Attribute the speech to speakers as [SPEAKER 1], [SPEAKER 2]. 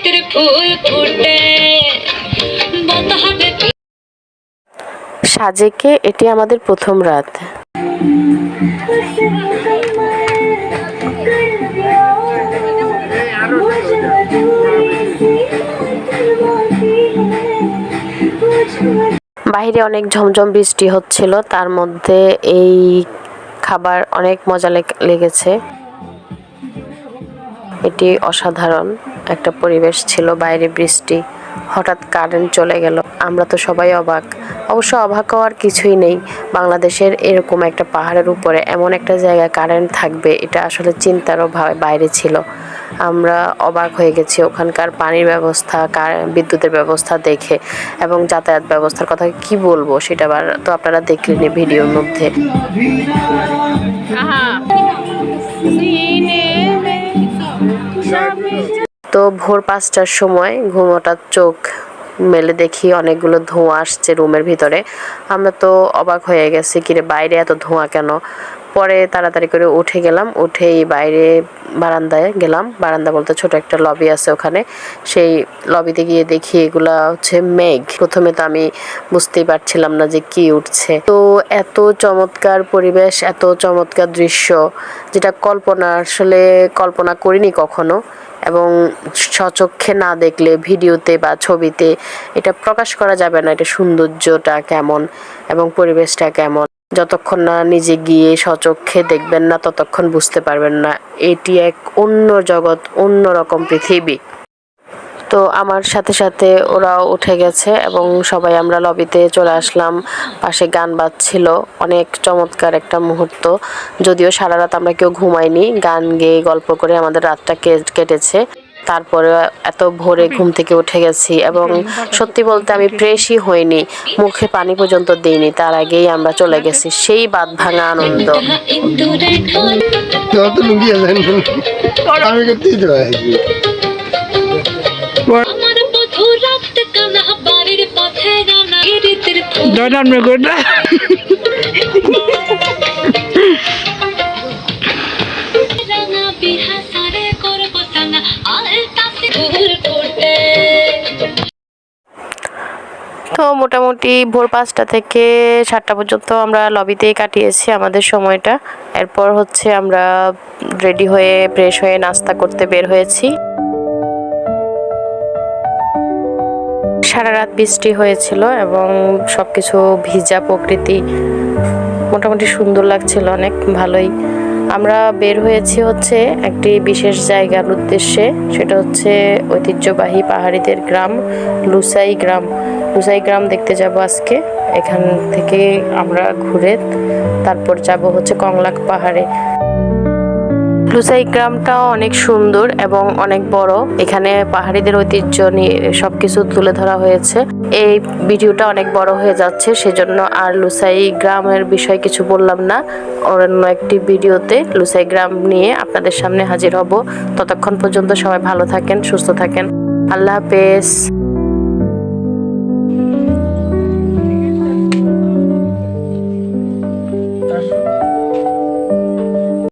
[SPEAKER 1] ফুল ফুটে।
[SPEAKER 2] সাজেকে এটি আমাদের প্রথম রাত। বাইরে অনেক ঝমঝম বৃষ্টি হচ্ছিল, তার মধ্যে এই খাবার অনেক মজা লেগ- লেগেছে। এটি অসাধারণ। একটা পরিবেশ ছিল, বাইরে বৃষ্টি, হঠাৎ কারেন্ট চলে গেল। আমরা তো সবাই অবাক। অবশ্য অবাক হওয়ার কিছুই নেই। বাংলাদেশের এরকম একটা পাহাড়ের উপরে এমন একটা জায়গায় কারেন্ট থাকবে, এটা আসলে চিন্তারও বাইরে ছিল। আমরা অবাক হয়ে গেছি ওখানকার পানির ব্যবস্থা বিদ্যুতের ব্যবস্থা দেখে এবং যাতায়াত ব্যবস্থার কথা কি বলব সেটা আবার তো আপনারা দেখলেন ভিডিওর মধ্যে। তো ভোর পাঁচটার সময় ঘুমোটার চোখ মেলে দেখি অনেকগুলো ধোঁয়া আসছে রুমের ভিতরে। আমরা তো অবাক হয়ে গেছি, কিরে, বাইরে এত ধোঁয়া কেন? পরে তাড়াতাড়ি করে উঠে গেলাম, উঠেই বাইরে বারান্দায় গেলাম। বারান্দা বলতে ছোট একটা লবি আছে ওখানে। সেই লবিতে গিয়ে দেখি এগুলা হচ্ছে মেঘ। প্রথমে তো আমি বুঝতেই পারছিলাম না যে কি উঠছে। তো এত চমৎকার পরিবেশ, এত চমৎকার দৃশ্য, যেটা কল্পনা, আসলে কল্পনা করিনি কখনো। এবং স্বচক্ষে না দেখলে ভিডিওতে বা ছবিতে এটা প্রকাশ করা যাবে না, এটা সৌন্দর্যটা কেমন এবং পরিবেশটা কেমন। যতক্ষণ না নিজে গিয়ে সচক্ষে দেখবেন না, ততক্ষণ বুঝতে পারবেন না, এটি এক অন্য জগৎ, অন্য রকম পৃথিবী। তো আমার সাথে সাথে ওরাও উঠে গেছে এবং সবাই আমরা লবিতে চলে আসলাম। পাশে গান বাজছিল। অনেক চমৎকার একটা মুহূর্ত। যদিও সারা রাত আমরা কেউ ঘুমাইনি। গান গেয়ে গল্প করে আমাদের রাতটা কে- কেটেছে। তারপরে এত ভোরে ঘুম থেকে উঠে গেছি এবং সত্যি বলতে আমি ফ্রেশই হইনি। মুখে পানি পর্যন্ত দিইনি। তার আগেই আমরা চলে গেছি। সেই বাদ ভাঙা আনন্দ
[SPEAKER 3] আমি করতেই তো আছি
[SPEAKER 1] আমার বধু রাত কানা বাড়ির পথে জানা ঋতুর ফুল।
[SPEAKER 4] Donan me
[SPEAKER 1] রাঙা বিহা সারে করব সাঙ্গা আলতাতে ফুল ফুটে।
[SPEAKER 2] তো মোটামুটি ভোর পাঁচটা থেকে সাতটা পর্যন্ত আমরা লবিতেই কাটিয়েছি আমাদের সময়টা। এরপর হচ্ছে আমরা রেডি হয়ে ফ্রেশ হয়ে নাস্তা করতে বের হয়েছি। সারা রাত বৃষ্টি হয়েছিল এবং সব কিছু ভিজা প্রকৃতি মোটামুটি সুন্দর লাগছিল অনেক, ভালোই। আমরা বের হয়েছি হচ্ছে একটি বিশেষ জায়গার উদ্দেশ্যে, সেটা হচ্ছে ঐতিহ্যবাহী পাহাড়িদের গ্রাম, লুসাই গ্রাম। লুসাই গ্রাম দেখতে যাব আজকে, এখান থেকে আমরা ঘুরে তারপর যাব হচ্ছে কংলাক পাহাড়ে। লুসাই গ্রামটাও অনেক সুন্দর এবং অনেক বড়। এখানে পাহাড়িদের ঐতিহ্য নিয়ে সবকিছু তুলে ধরা হয়েছে। এই ভিডিওটা অনেক বড় হয়ে যাচ্ছে, সেজন্য আর লুসাই গ্রামের বিষয়ে কিছু বললাম না। অন্য একটি ভিডিওতে লুসাই গ্রাম নিয়ে আপনাদের সামনে হাজির হব। ততক্ষণ পর্যন্ত সবাই ভালো থাকেন, সুস্থ থাকেন। আল্লাহ হাফেজ।